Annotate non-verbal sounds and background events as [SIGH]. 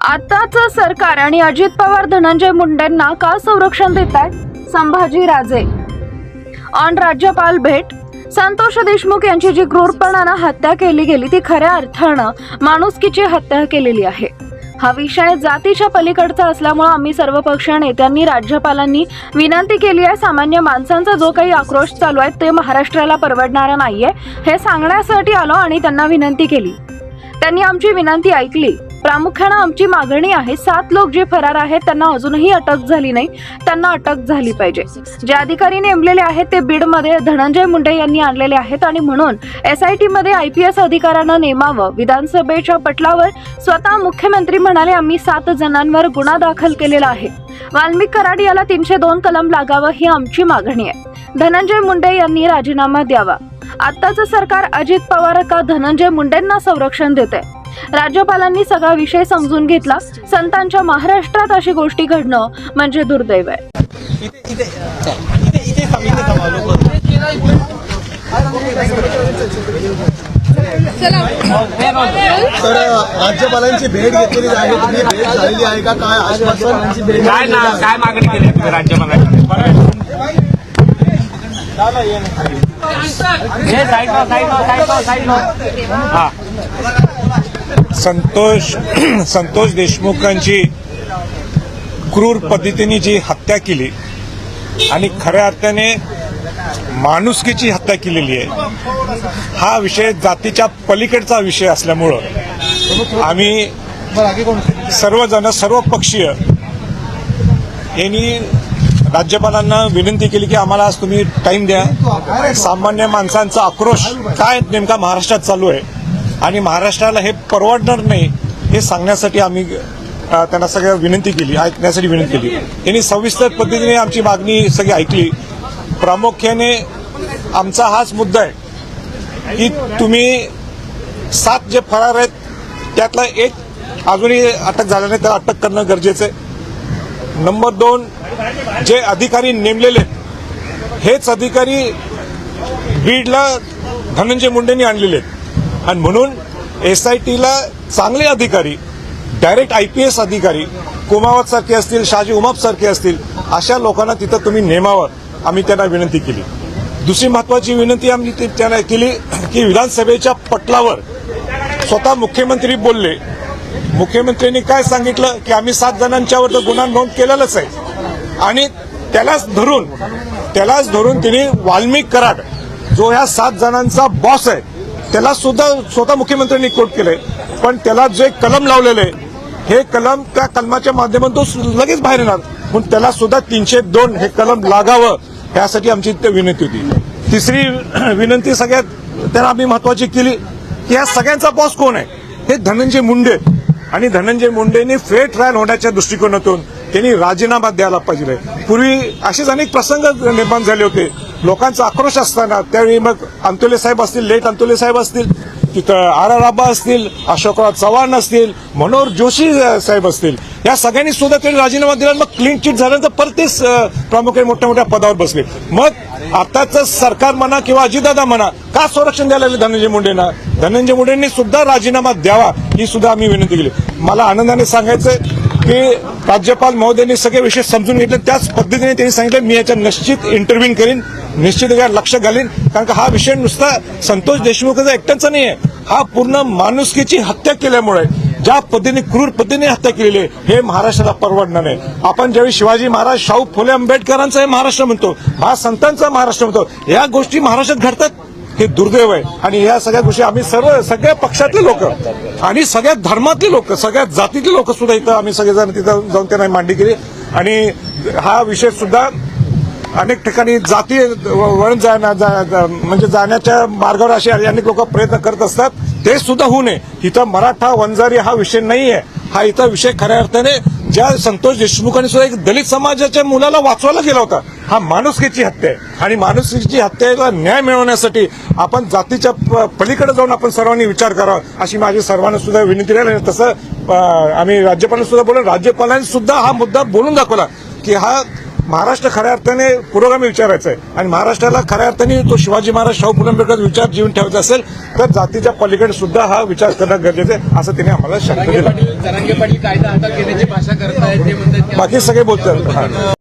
आताचं सरकार आणि अजित पवार धनंजय मुंडेंना का संरक्षण देत आहेत संभाजी राजे. ऑन राज्यपाल भेट. संतोष देशमुख यांची जी क्रूरपणानं हत्या केली गेली ती खऱ्या अर्थानं माणुसकीची हत्या केलेली आहे. हा विषय जातीच्या पलीकडचा असल्यामुळं आम्ही सर्वपक्षीय नेत्यांनी राज्यपालांनी विनंती केली आहे सामान्य माणसांचा जो काही आक्रोश चालू आहे ते महाराष्ट्राला परवडणारा नाहीये. हे सांगण्यासाठी आलो आणि त्यांना विनंती केली. त्यांनी आमची विनंती ऐकली. प्रामुख्यानं आमची मागणी आहे सात लोक जे फरार आहेत त्यांना अजूनही अटक झाली नाही. त्यांना अटक झाली पाहिजे. जे अधिकारी नेमलेले आहेत ते बीडमध्ये धनंजय मुंडे यांनी आणलेले आहेत आणि म्हणून एस आय टी मध्ये आय पी एस अधिकाऱ्यांना नेमावं. विधानसभेच्या पटलावर स्वतः मुख्यमंत्री म्हणाले आम्ही सात जणांवर गुन्हा दाखल केलेला आहे. वाल्मिक कराड याला तीनशे दोन कलम लागावं ही आमची मागणी आहे. धनंजय मुंडे यांनी राजीनामा द्यावा. आत्ताचं सरकार अजित पवार का धनंजय मुंडेंना संरक्षण देते राज्यपालांनी सगळा विषय समजून घेतला. संतांच्या महाराष्ट्रात अशी गोष्टी घडणं म्हणजे दुर्दैव आहे. तर राज्यपालांची भेट घेतलेली आहे तुम्ही भेट झालेली आहे का? काय आश्वासन? भेट काय ना काय मागणी केली तुम्ही राज्यपालांनी संतोष [CLEARS THROAT] संतोष देशमुखांची क्रूर पद्धतीने जी हत्या केली आणि खऱ्या अर्थाने माणुसकीची हत्या केलेली आहे हा विषय जातीच्या पलीकडचा विषय असल्यामुळं आम्ही सर्वजण सर्व पक्षीय यांनी राज्यपालांना विनंती केली की आम्हाला आज तुम्ही टाइम द्या. सामान्य माणसांचा आक्रोश काय नेमका महाराष्ट्रात चालू आहे? आणि महाराष्ट्राला हे परवडणार नाही हे सांगण्यासाठी आम्ही त्यांना सगळ्या विनंती केली ऐकण्यासाठी विनंती केली. त्यांनी सविस्तर पद्धतीने आमची मागणी सगळी ऐकली. प्रामुख्याने आमचा हाच मुद्दा आहे की तुम्ही सात जे फरार आहेत त्यातला एक अजूनही अटक झाला नाही त्याला अटक करणं गरजेचं आहे. नंबर दोन जे अधिकारी नेमलेले आहेत, हेच अधिकारी बीडला धनंजय मुंडेंनी आणलेले आहेत. आणि म्हणून एस आय टीला चांगले अधिकारी डायरेक्ट आय पी एस अधिकारी कुमावत सारखे असतील शाजी उमाप सारखे असतील अशा लोकांना तिथं तुम्ही नेमावं आम्ही त्यांना विनंती केली. दुसरी महत्वाची विनंती आम्ही ती- त्यांना केली की विधानसभेच्या पटलावर स्वतः मुख्यमंत्री बोलले. मुख्यमंत्र्यांनी काय सांगितलं? की आम्ही सात जणांच्यावर तर गुन्हा नोंद केलेलाच आहे. आणि त्यालाच धरून त्यालाच धरून तिने वाल्मिक कराड जो ह्या सात जणांचा बॉस आहे त्याला सुद्धा स्वतः मुख्यमंत्र्यांनी कोट केलंय. पण त्याला जे कलम लावलेलं आहे हे कलम त्या कलमाच्या माध्यमातून तो लगेच बाहेर येणार. म्हणून त्याला सुद्धा तीनशे दोन हे कलम लागावं यासाठी आमची विनंती होती. तिसरी [CLEARS THROAT] विनंती सगळ्यात त्यांना आम्ही महत्वाची केली की या सगळ्यांचा बॉस कोण आहे? हे धनंजय मुंडे. आणि धनंजय मुंडेंनी फेर ट्रायल होण्याच्या दृष्टिकोनातून त्यांनी राजीनामा द्यायला पाहिजे. पूर्वी असेच अनेक प्रसंग निर्माण झाले होते. लोकांचा आक्रोश असताना त्यावेळी मग अंतोले साहेब असतील लेट अंतोले साहेब असतील तिथं आर आर आबा असतील अशोकराव चव्हाण असतील मनोहर जोशी साहेब असतील. या सगळ्यांनी सुद्धा त्यांनी राजीनामा दिला मग क्लीन चिट झाल्यानंतर परत तेच प्रामुख्याने मोठ्या मोठ्या पदावर बसले. मग आताचं सरकार म्हणा किंवा अजितदादा म्हणा का संरक्षण द्यायला लागले धनंजय मुंडेंना? धनंजय मुंडेंनी सुद्धा राजीनामा द्यावा ही सुद्धा आम्ही विनंती केली. मला आनंदाने सांगायचं की राज्यपाल महोदयांनी सगळे विषय समजून घेतले. त्याच पद्धतीने त्यांनी सांगितलं मी याच्या निश्चित इंटरव्ह्यू करीन निश्चित लक्ष घालीन. कारण का हा विषय नुसता संतोष देशमुखचा एकट्याचा नाही आहे हा पूर्ण माणुसकीची हत्या केल्यामुळे ज्या पद्धतीने क्रूर पद्धतीने हत्या केलेली आहे हे महाराष्ट्राला परवडणार नाही. आपण ज्यावेळी शिवाजी महाराज शाहू फुले आंबेडकरांचा हे महाराष्ट्र म्हणतो हा संतांचा महाराष्ट्र म्हणतो या गोष्टी महाराष्ट्रात घडतात. हे दुर्दैव आहे. आणि या सगळ्या गोष्टी आम्ही सर्व सगळ्या पक्षातले लोक आणि सगळ्या धर्मातले लोक सगळ्या जातीतले लोक सुद्धा इथं आम्ही सगळेजण तिथं जाऊन त्यांना मांडणी केली. आणि हा विषय सुद्धा अनेक ठिकाणी जाती वळण जाण्या जा- म्हणजे जाण्याच्या मार्गावर असे अनेक लोक प्रयत्न करत असतात. ते सुद्धा होऊ नये. इथं मराठा वंजारी हा विषय नाहीये. हा इथं विषय खऱ्या अर्थाने ज्या संतोष देशमुखांनी सुद्धा एक दलित समाजाच्या मुलाला वाचवायला गेला होता. हा माणुसकीची हत्या आहे. आणि माणुसकीची हत्येला न्याय मिळवण्यासाठी आपण जातीच्या पलीकडे जाऊन आपण सर्वांनी विचार करावा अशी माझी सर्वांना सुद्धा विनंती राहील. आणि तसं आम्ही राज्यपालांना सुद्धा बोललो. राज्यपालांनी सुद्धा हा मुद्दा बोलून दाखवला की हा महाराष्ट्र खऱ्या अर्थाने पुरोगामी विचारायचा आहे. आणि महाराष्ट्राला खऱ्या अर्थाने तो शिवाजी महाराज शाहू आंबेडकर विचार जीवन ठेवायचा असेल तर जातीच्या पलीकडे सुद्धा हा विचार करणं गरजेचं आहे असं तिने आम्हाला जरांगे दिला बाकी सगळे बोलतात.